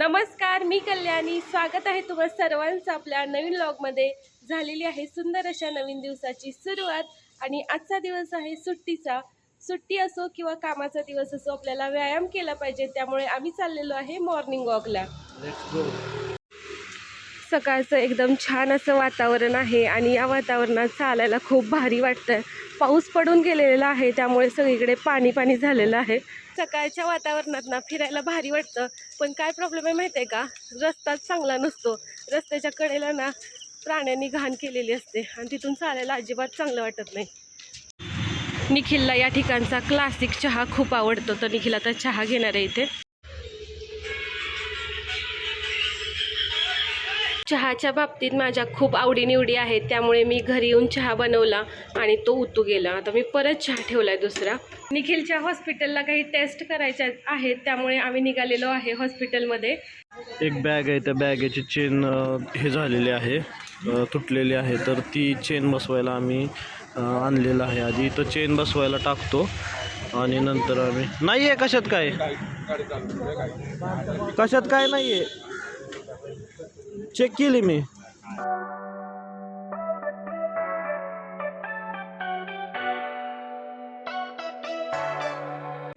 नमस्कार मी कल्याणी. स्वागत आहे तुम्हा सर्वांचं आपल्या नवीन लॉगमध्ये झालेली आहे सुंदर अशा नवीन दिवसाची सुरुवात आणि आजचा दिवस आहे सुट्टीचा. सुट्टी असो किंवा कामाचा दिवस असो आपल्याला व्यायाम केला पाहिजे. त्यामुळे आम्ही चाललेलो आहे मॉर्निंग वॉकला सकाळचं एकदम छान असं वातावरण आहे आणि या वातावरणात चालायला खूप भारी वाटतं. पाऊस पडून गेलेला आहे त्यामुळे सगळीकडे पाणी पाणी झालेलं आहे. सकाळच्या वातावरणात ना फिरायला भारी वाटतं. पण काय प्रॉब्लेम आहे माहिती आहे का? रस्ताच चांगला नसतो. रस्त्याच्या कडेला ना प्राण्यांनी घाण केलेली असते आणि तिथून चालायला अजिबात चांगलं वाटत नाही. निखिलला या ठिकाणचा क्लासिक चहा खूप आवडतो. तर निखिल आता चहा घेणार आहे इथे. चहाच्या बाबतीत माझ्या खूप आवडीनिवडी आहेत त्यामुळे मी घरी येऊन चहा बनवला आणि तो उतू गेला. आता मी परत चहा ठेवला आहे दुसरा. निखिलच्या हॉस्पिटलला काही टेस्ट करायच्या आहेत त्यामुळे आम्ही निघालेलो आहे हॉस्पिटलमध्ये. एक बॅग आहे त्या बॅगेची चेन हे झालेली आहे तुटलेली आहे तर ती चेन बसवायला आम्ही आणलेलं आहे आधी. तर चेन बसवायला टाकतो आणि नंतर आम्ही नाही आहे कशात काय? कशात काय नाही आहे चेक केली मी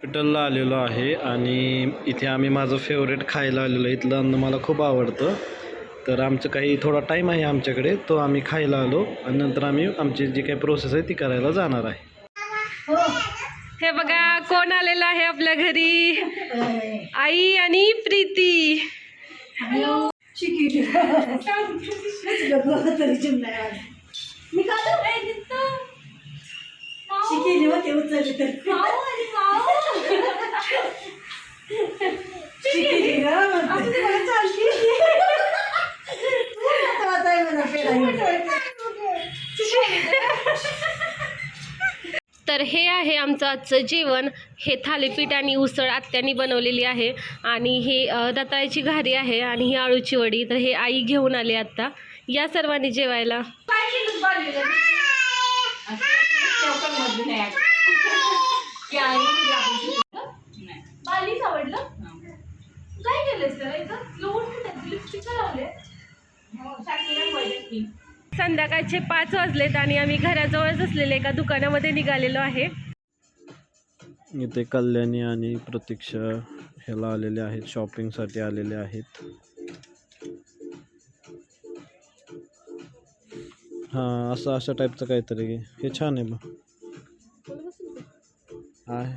हॉस्पिटलला आलेलो आहे आणि इथे आम्ही माझं फेवरेट खायला आलेलो आहे. इथलं अन्न मला खूप आवडतं. तर आमचं काही थोडा टाईम आहे आमच्याकडे तो आम्ही खायला आलो आणि नंतर आम्ही आमची जी काही प्रोसेस आहे ती करायला जाणार आहे. हे बघा कोण आलेलं आहे आपल्या घरी? आई आणि Preeti. Şükür. Sen Nasıl bakmaları ben? Nikahda mı? Evet, gittim. Şükür, bak ya utanırım. Sağ ol, sağ ol. Şükür, ya. Aslında bana çalışıyor. Bu da hatayı bana falan. Şükür. Şükür. तर हे आहे आमचं आजचं जेवण. हे थालीपीठ आणि उसळ आत्यानी बनवलेली आहे. आणि हे अ, रताळ्याची घारी आहे आणि ही आळूची वडी. तर हे आई घेऊन आले आत्ता. या सर्वांनी जेवायला. काय केलंस त्याला इथं? लिपस्टिक लावले संध्याकाळचे पाच वाजलेत आणि आम्ही घराजवळच असलेल्या एका दुकानामध्ये निघालेलो आहे. इथे कल्याणी आणि प्रतीक्षा ह्याला आलेले आहेत शॉपिंगसाठी आलेले आहेत. हां असं अशा टाईपचं काहीतरी. घे. हे छान आहे मग आहे.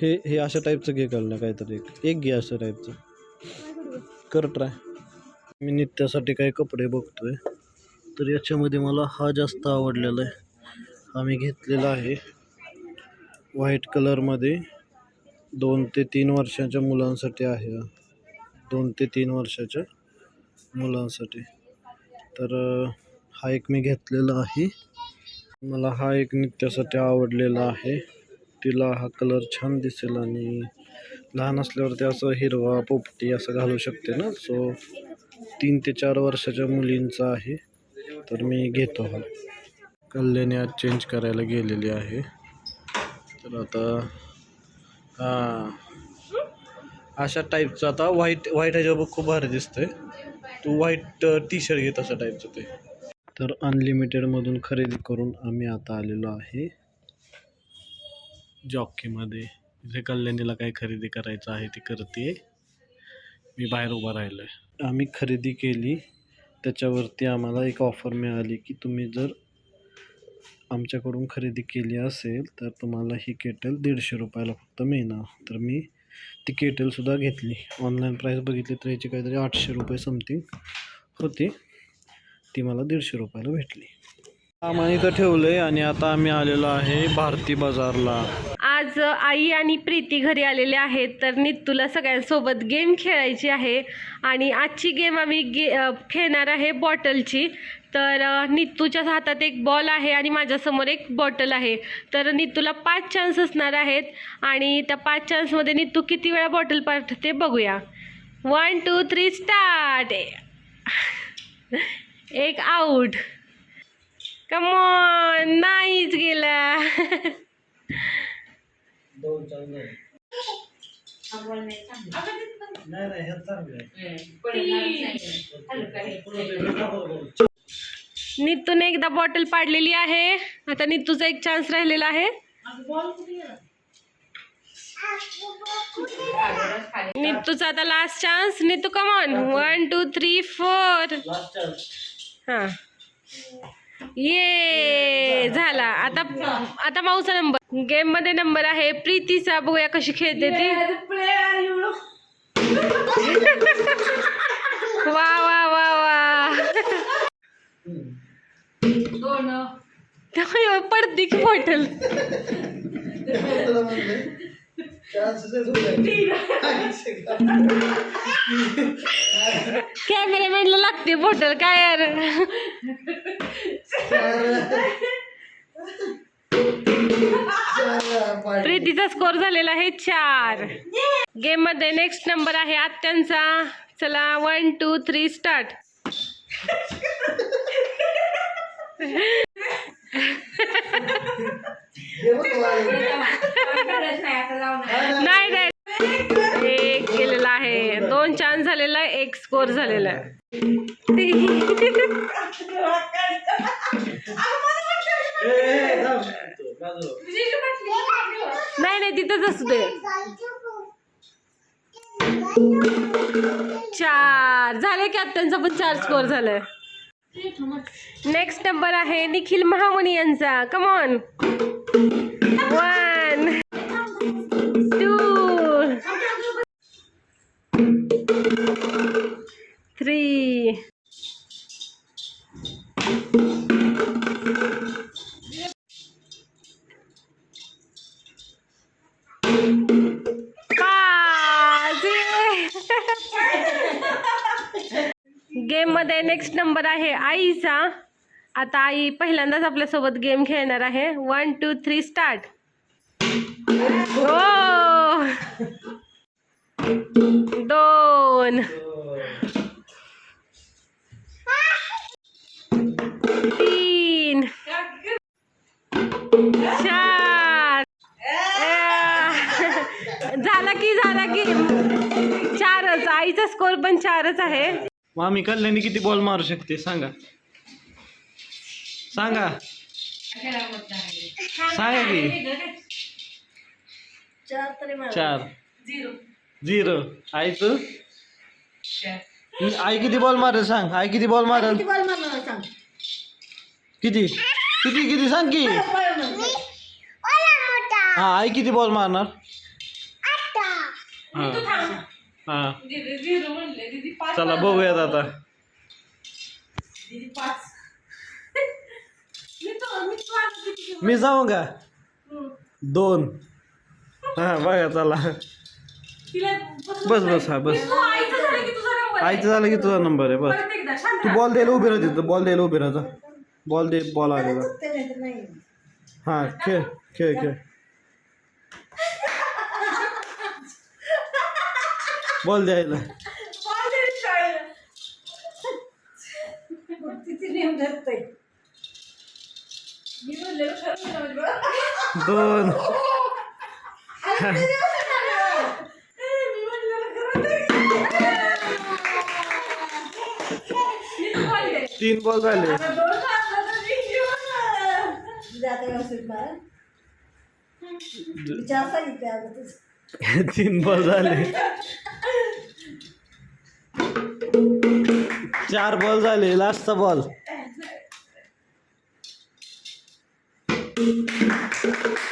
हे हे अशा टाईपचं घे कळलं काहीतरी एक. एक घे अशा टाईपचं कर ट्राय मी नित्यासाठी काही कपडे बघतो आहे तर याच्यामध्ये मला हा जास्त आवडलेला आहे. हा मी घेतलेला आहे. व्हाईट कलरमध्ये दोन ते तीन वर्षाच्या मुलांसाठी आहे दोन ते तीन वर्षाच्या मुलांसाठी. तर हा एक मी घेतलेला आहे. मला हा एक नित्यासाठी आवडलेला आहे. तिला हा कलर छान दिसेल आणि लहान असल्यावरती असं हिरवा पोपटी असं घालू शकते ना सो तीन ते चार वर्षाच्या मुलींचा आहे तर मी घेतो हा. कल्याणी आज चेंज करायला गेलेली आहे. तर आता हां. अशा टाईपचं आता व्हाईट व्हाईट ह्याच्यावर खूप भारी दिसतंय. तू व्हाईट टी शर्ट घेत अशा टाईपचं ते. तर अनलिमिटेडमधून खरेदी करून आम्ही आता आलेलो आहे. जॉकीमध्ये इथे कल्याणीला काय खरेदी करायचं आहे ती करते मी बाहेर उभा राहिलो आहे आम्ही खरेदी केली त्याच्यावरती आम्हाला एक ऑफर मिळाली की तुम्ही जर आमच्याकडून खरेदी केली असेल तर तुम्हाला ही केटल दीडशे रुपयाला फक्त मिळणार. तर मी ती केटलसुद्धा घेतली. ऑनलाईन प्राईस बघितली तर याची काहीतरी आठशे रुपये समथिंग होती. ती मला दीडशे रुपयाला भेटली. आम्हाला इथं ठेवलं आहे आणि आता आम्ही आलेलो आहे भारती बाजारला. आज आई आणि प्रीती घरी आलेले आहेत तर नित्तूला सगळ्यांसोबत गेम खेळायची आहे. आणि आजची गेम आम्ही गे खेळणार आहे बॉटलची. तर अ, नित्तूच्या हातात एक बॉल आहे आणि माझ्यासमोर एक बॉटल आहे. तर नित्तूला पाच चान्स असणार आहेत आणि त्या पाच चान्समध्ये नित्तू किती वेळा बॉटल पाठते बघूया. वन टू थ्री स्टार्ट एक आऊट कमॉन नाहीच गेला. नाही नाही हे चांगलं नितूने एकदा बॉटल पाडलेली आहे. आता नितूचा एक चान्स राहिलेला आहे. नितूचा आता last chance Nitu come on one two three four chance ये झाला. आता आता माऊचा नंबर गेममध्ये नंबर आहे. प्रीतीचा बघूया कशी खेळते ती. वा वा वा वा. पडते की बॉटल कॅमेरामॅनला लागते बॉटल काय यार? प्रीतीचा स्कोर झालेला आहे चार. गेममध्ये नेक्स्ट नंबर आहे आत्यांचा. चला वन टू थ्री स्टार्ट नाही नाही. एक केलेला आहे. दोन चान्स झालेला आहे एक स्कोर झालेला आहे. नाही नाही तिथंच असू दे. चार. झाले कॅप्टनचा पण चार स्कोर झालाय. नेक्स्ट नंबर आहे निखिल महामुनी यांचा. कमॉन वन गेममध्ये नेक्स्ट नंबर आहे आईचा. आता आई पहिल्यांदाच आपल्यासोबत गेम खेळणार आहे. वन टू थ्री स्टार्ट हो दोन. झाला की झाला की चारच. आईचा स्कोर पण चारच आहे. मामी कल्याणी किती बॉल मारू शकते? सांगा. सांगा. सांगा की. चार. तरी मला चार झिरो. आईचं? आई किती बॉल मारेल सांग. आई किती बॉल मारेल? किती बॉल मारणार सांग. किती? किती किती सांग की. हा आई किती बॉल मारणार? हा. हा. चला बघूयात आता. मी जाऊ का? दोन. हा बघा चला. बस बस हा बस. आईचं झालं की तुझा नंबर आहे. बस. तू बॉल द्यायला उभी राहते बॉल द्यायला उभी राहता बॉल दे बॉल आलेला. ते हा खेळ खेळ खेळ. बॉल द्यायला दोन. तीन बॉल झाले. तीन बॉल झाले. चार बॉल झाले लास्टचा बॉल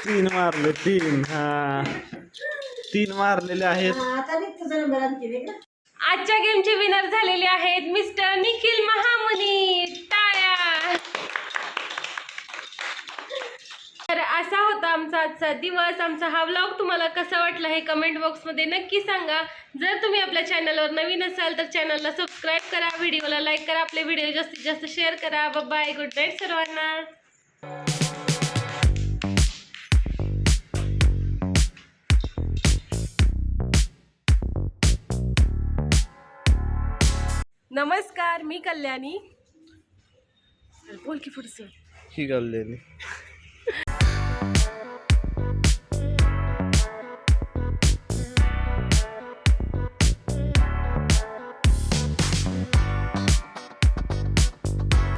तीन मारले तीन हा. तीन मारलेले आहेत. आजच्या गेमचे विनर झालेले आहेत मिस्टर निखिल महामुनी टाळ्या तर असा होता आमचा आजचा दिवस? आमचा हा व्लॉग तुम्हाला कसा वाटला हे कमेंट बॉक्समध्ये नक्की सांगा. जर तुम्ही आपल्या चॅनलवर नवीन असाल तर चॅनलला सबस्क्राईब करा व्हिडिओला लाईक करा आपले व्हिडिओ जास्तीत जास्त शेअर करा. बाय गुड नाईट सर्वांना. नमस्कार मी कल्याणी. बोल की पुढचं. ही घाललेली